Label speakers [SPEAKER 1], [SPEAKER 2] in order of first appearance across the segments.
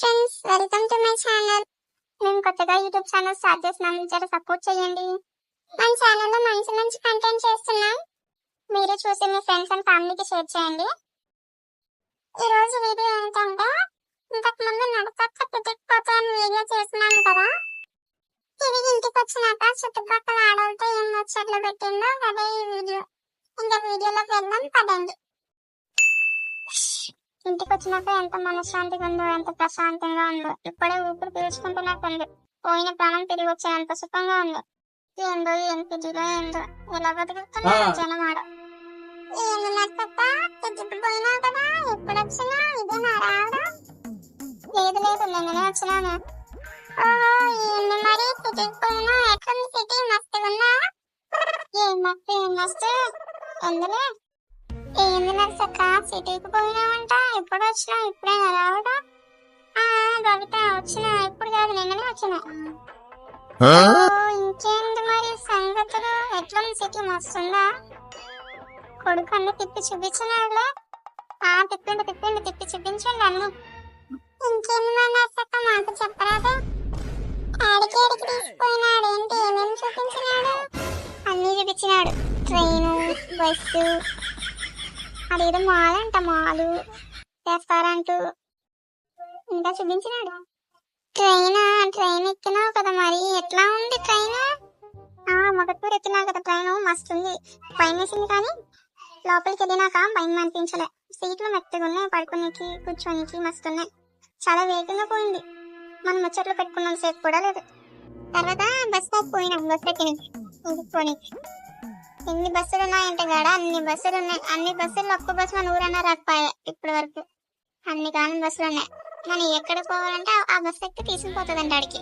[SPEAKER 1] Friends welcome to my channel మేము కొత్తగా YouTube channel start చేసినాం జర సపోర్ట్ చేయండి. మన ఛానల్లో మంచి మంచి కంటెంట్ చేస్తున్నాం. మీరు చూసి మీ ఫ్రెండ్స్ అండ్ ఫ్యామిలీకి షేర్ చేయండి. ఈ రోజు వీడియో ఏంటంటే ఇంతకు ముందు నడకక్క పిటికిపోతే అని వీడియో చేస్తున్నాను కదా. తిరిగి ఇంటికి వచ్చినాక చుట్టుపక్కల ఆడవాళ్ళతో ఏం ముచ్చట్లు పెట్టిందో అదే ఈ వీడియో. ఇంకా వీడియోలోకి వెళ్దాం పదండి. ఇంటికి వచ్చినాక ఎంత మనశ్శాంతిగా ఉందో ఎంత ప్రశాంతంగా ఉందో. ఇప్పుడే ఊపిరి పీల్చుకుంటున్నట్టుంది పోయిన ప్రాణం తిరిగి వచ్చేంత సుఖంగా ఉంది. ఏందో ఏం పిజిలో ఏందో. ఎలా బతుకుతున్నా
[SPEAKER 2] ఆ.
[SPEAKER 1] జనం ఆడ. ఏమి నచ్చక పిజికి పోయినావు కదా ఎప్పుడు వచ్చినా ఇదే నా రావడం. లేదు లేదు నిన్ననే వచ్చినాను. ఓహో ఏంది మరి? సిటీకి పోయినా ఎట్లుంది సిటీ? మస్తుగా ఉన్నా ఏం మస్తు? ఏం మస్తు? ఎందులే? ఏంది నర్సక్క సిటీకి పోయినావంట ఎప్పుడు వచ్చినా ఇప్పుడే రావడం ఆ కవిత వచ్చిన ఇప్పుడు కాదు నిన్ననే వచ్చిన. ఇంకేంది మరి సంగతులు? ఎట్లుంది సిటీ? మస్తుందా? కొడుకు అన్ని తిప్పి చూపించినాడులే. ఆ తిప్పిండు తిప్పిండు తిప్పి చూపించండి అన్ని ఇంకేంది మరి నర్సక్క మాకు చెప్పరాదు. ఆడికి ఆడికి తీసుకుపోయినాడు? ఏంటి? ఏమేమి చూపించినాడు? అన్ని చూపించినాడు. ట్రైను బస్సు అదేదో మాల్ అంట మాలు. చేస్తారంటూ ఇంకా చూపించినాడు? ట్రైన్? ట్రైన్ ఎక్కినావు కదా మరి. ఎట్లా ఉంది ట్రైన్? మొదటిపూర్ ఎక్కినావు కదా ట్రైన్. మస్తు ఉంది. పైన వేసింది కానీ లోపలికి వెళ్ళినాక భయం అనిపించలే. సీట్లు మెత్తగా ఉన్నాయి. పడుకునేకి కూర్చోనికి మస్తు ఉన్నాయి. చాలా వేగంగా పోయింది. మనం ముచ్చట్లు పెట్టుకున్నాం సేపు కూడా లేదు. తర్వాత బస్ స్టాప్ పోయినాం. బస్ ఎక్కిన. పోనీకి. ఎన్ని బస్సులు ఉన్నాయంటే కాడ అన్ని బస్సులు ఉన్నాయి. అన్ని బస్సులు ఒక్క బస్సు మన ఊరన్నా రాకపోయా ఇప్పటి వరకు. అన్ని కాలం బస్సులు ఉన్నాయి. మనం ఎక్కడ పోవాలంటే ఆ బస్సు ఎక్కి తీసుకుపోతుంది అంట ఆడికి.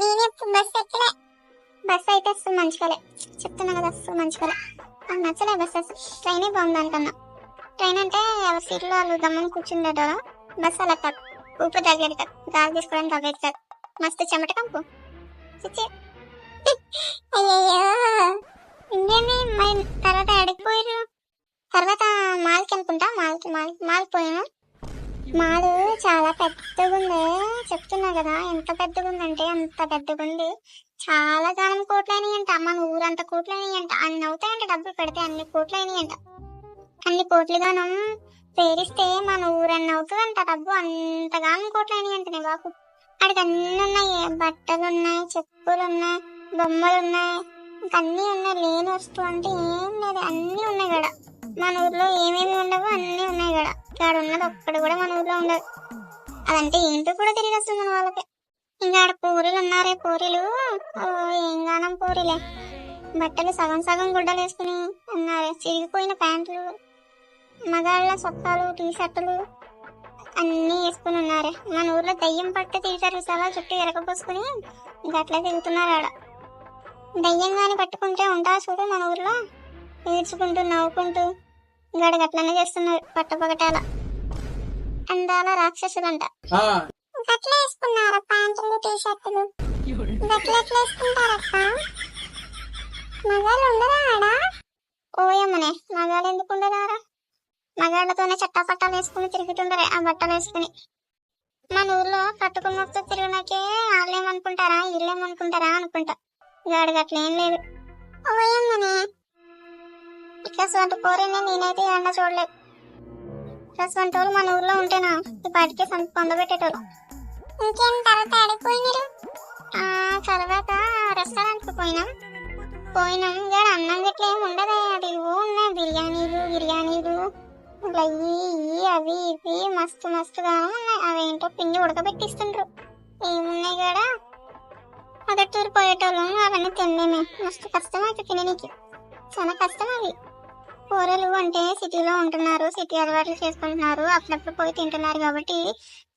[SPEAKER 1] నేనే బస్సు ఎక్కలే. బస్సు అయితే అసలు మంచిగాలే చెప్తున్నా కదా అసలు మంచుకోలే. నాకు నచ్చలే బస్సు అసలు ట్రైనే బాగుంది అంటున్నా ట్రైన్ అంటే ఎవరి సీట్లో వాళ్ళు గమ్మని కూర్చుండేటోళ్ళు. బస్సు అలా కాదు ఊపిరి తగ్గేది కాదు. గాలి తీసుకోవడానికి తగ్గేది కాదు. మస్తు చెమట కంపు. చిచ్చి. అనుకుంటా మాల్కి మాల్ మాల్ మాల్ చాలా పెద్దగా ఉంది చెప్తున్నా కదా ఎంత పెద్దగా ఉందంటే అంత పెద్దగా ఉంది చాలా కాలం కోట్లైనవి అంట మన ఊరంత కోట్లైనవి అంట అన్ని అవుతాయంట డబ్బులు పెడితే అన్ని కోట్లైనవి అంట అన్ని కోట్లు గానం పేరిస్తే మన ఊరన్న అవుతుందంట డబ్బు. అంతగానం కోట్లైనవి అంటనే బాబు. అక్కడికి అన్ని ఉన్నాయి బట్టలు ఉన్నాయి చెప్పులు ఉన్నాయి. బొమ్మలు ఉన్నాయి ఇంకా అన్నీ ఉన్నాయి లేని వస్తువు అంటే ఏం లేదు. అన్నీ ఉన్నాయి కదా మన ఊర్లో ఏమేమి ఉండవో అన్నీ ఉన్నాయి ఇక్కడ. ఇక్కడ ఉన్నది ఒక్కటి కూడా మన ఊర్లో ఉండదు. అదంటే ఏంటో కూడా తెలియదు అసలు మన వాళ్ళకి. ఇంకా ఆడ పూరీలు ఉన్నారే పూరీలు? ఓ ఏం గానం పూరీలే. బట్టలు సగం సగం గుడ్డలు వేసుకుని ఉన్నారే. చిరిగిపోయిన ప్యాంట్లు మగాళ్ళ సొక్కాలు టీ షర్టులు అన్నీ వేసుకుని ఉన్నారే. మన ఊర్లో దయ్యం పట్టు తిరిగారు చాలా చుట్టూ ఎరకపోసుకుని ఇంకా అట్లా తిరుగుతున్నారు ఆడ. దయ్యం కానీ పట్టుకుంటే ఉంటా చూడు మన ఊర్లో? ఏడ్చుకుంటూ నవ్వుకుంటూ గడగ అట్లనే చేస్తున్నారు పట్టపగటాల. అందాల రాక్షసులంట. గట్ల వేసుకున్నారా ప్యాంటులు టీ షర్టులు గట్ల ఎట్లా వేసుకుంటారక్క మగాళ్ళు ఉండరా ఆడ? ఓయమ్మనే మగాళ్ళు ఎందుకు ఉండరారా మగాళ్ళతోనే చట్టా పట్టాలు వేసుకుని తిరుగుతుండరే ఆ బట్టలు వేసుకుని. మన ఊర్లో కట్టుకున్నతో తిరిగినాకే వాళ్ళేమనుకుంటారా వీళ్ళేమనుకుంటారా అనుకుంటా. గాడికి అట్లా లేదు. ఓయమ్మనే ఇట్లా సొంత పోరేనే నేనైతే ఎండ చూడలేదు. సొంత వాళ్ళు మన ఊర్లో ఉంటేనా? ఈ పాటికి సంత పొందబెట్టేటోళ్ళు ఇంకేం తర్వాత ఆడిపోయినారు? ఆ తర్వాత రెస్టారెంట్కి పోయినాం. పోయినాం ఇక్కడ అన్నం గిట్ల ఏమి ఉండదు అది ఉన్నాయి బిర్యానీలు బిర్యానీలు ఇట్లా ఇవి అవి ఇవి మస్తు మస్తుగా ఉన్నాయి. అవేంటో పిండి ఉడకబెట్టిస్తుండ్రు. ఏమున్నాయి కూడా మొదటూరు పోయేటోళ్ళం అవన్నీ తినలేమే. మస్తు కష్టం అయితే తిననీకి. చాలా కష్టం అవి కూరలు అంటే సిటీలో ఉంటున్నారు సిటీ అలవాట్లు చేసుకుంటున్నారు అప్పుడప్పుడు పోయి తింటున్నారు కాబట్టి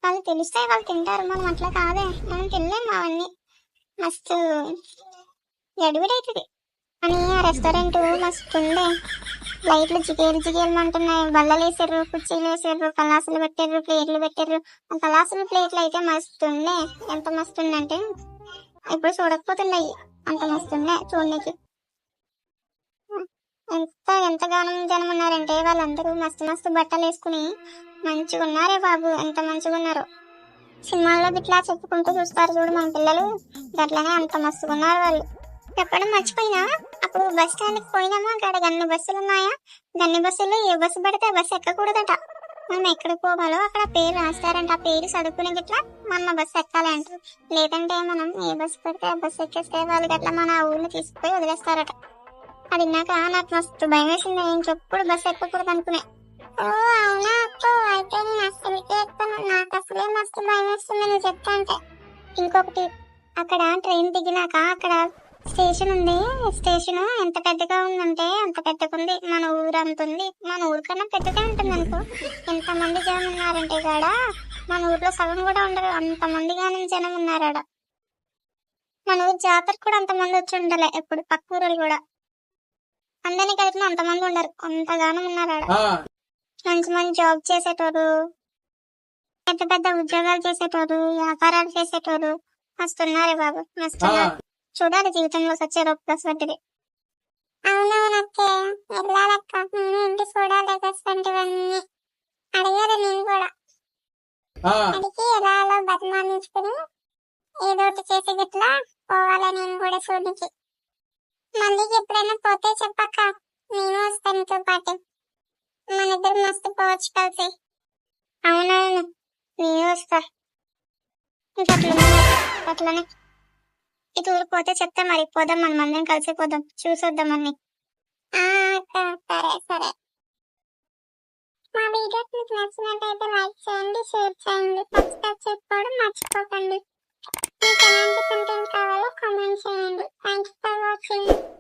[SPEAKER 1] వాళ్ళు తెలిస్తే వాళ్ళు తింటారు. మనం అట్లా కాదే. మనం తినలేము అవన్నీ. మస్తు గడివిడైతుంది అని ఆ రెస్టారెంట్ మస్తు ఉండే లైట్లు జిగేలు జిగేలు అంటున్నాయి బల్లలు వేసారు కుర్చీలు వేసారు కలాసులు పెట్టారు ప్లేట్లు పెట్టారు ఆ కలాసులు ప్లేట్లు అయితే మస్తు ఉండే ఎంత మస్తు ఉందంటే ఇప్పుడు చూడకపోతున్నాయి. అంత మస్తు ఉండే చూడడానికి ఎంత ఎంతగానో జనం ఉన్నారంటే వాళ్ళందరూ మస్తు మస్తు బట్టలు వేసుకుని మంచిగా ఉన్నారే బాబు ఎంత మంచిగా ఉన్నారు. సినిమాల్లో ఇట్లా చెప్పుకుంటూ చూస్తారు చూడు మన పిల్లలు గట్లనే అంత మస్తుగా ఉన్నారు వాళ్ళు. చెప్పడం మర్చిపోయినా? అప్పుడు బస్ స్టాండ్కి పోయినామా? అక్కడ గన్ని బస్సులు ఉన్నాయా? గన్ని బస్సులు ఏ బస్సు పడితే బస్సు ఎక్కకూడదట. మనం ఎక్కడికి పోవాలో అక్కడ పేరు రాస్తారంట ఆ పేరు చదువుకునే గిట్లా మన బస్సు ఎక్కాలి అంటారు. లేదంటే మనం ఏ బస్సు పడితే ఆ బస్సు ఎక్కేస్తే వాళ్ళు గట్లా మన ఊళ్ళో తీసుకుపోయి వదిలేస్తారట. అది నాకు మస్తు భయం వేసింది. ఇంకెప్పుడు బస్సు ఎక్కకూడదు అనుకునే. ఓ అవునా అక్కో అయితే నేను అసలుకి ఎక్కను. నాకు అసలే మస్తు భయం వేస్తుంది నువ్వు చెప్తా అంటే. ఇంకొకటి అక్కడ ట్రైన్ దిగినాక అక్కడ స్టేషన్ ఉంది. స్టేషన్ ఎంత పెద్దగా ఉందంటే అంత పెద్దగా ఉంది మన ఊరు అంత ఉంది. మన ఊరు కన్నా పెద్దగా ఉంటుంది అనుకో. ఎంత మంది జనం ఉన్నారంటే కాడ మన ఊర్లో సగం కూడా ఉండరు. అంత కానీ జనం ఉన్నారాడ. మన ఊరు జాతర కూడా అంత మంది వచ్చి ఉండలే. ఎప్పుడు పక్క ఊరు కూడా. అందరినీ కలిపిన అంత మంది ఉండరు. అంతగానం ఉన్నారాడ మంచి మంచి జాబ్ చేసేటోరు పెద్ద పెద్ద ఉద్యోగాలు చేసేటోరు వ్యాపారాలు చేసేటోరు మస్తున్నారే బాబు మస్తున్నారు చూడాలి జీవితంలో వచ్చే రూపాయలు వంటిది అవునవునక్కే వెళ్ళాలక్క. నేను ఇంటి చూడాలి అడిగారు నేను కూడా. అడిగి ఎలా అలా బతిమాలించుకుని ఏదో ఒకటి చేసి గిట్లా పోవాలి నేను కూడా చూడనికి మళ్ళీ ఎప్పుడైనా పోతే చెప్పక్క. నేను వస్తాను నీతో పాటు. మన ఇద్దరు మస్తు పోవచ్చు కలిసి. అవునవును నేను వస్తా. ఇంకా అట్లనే ఈ ఇటు పోతే చెప్తే మరి. పోదాం మనం అందరం కలిసి పోదాం. చూసొద్దాం అన్ని. సరే సరే. మా వీడియోస్ మీకు నచ్చినట్టయితే లైక్ చేయండి షేర్ చేయండి. సబ్స్క్రైబ్ చేసుకోవడం మర్చిపోకండి. Please an independent or common Thanks for watching.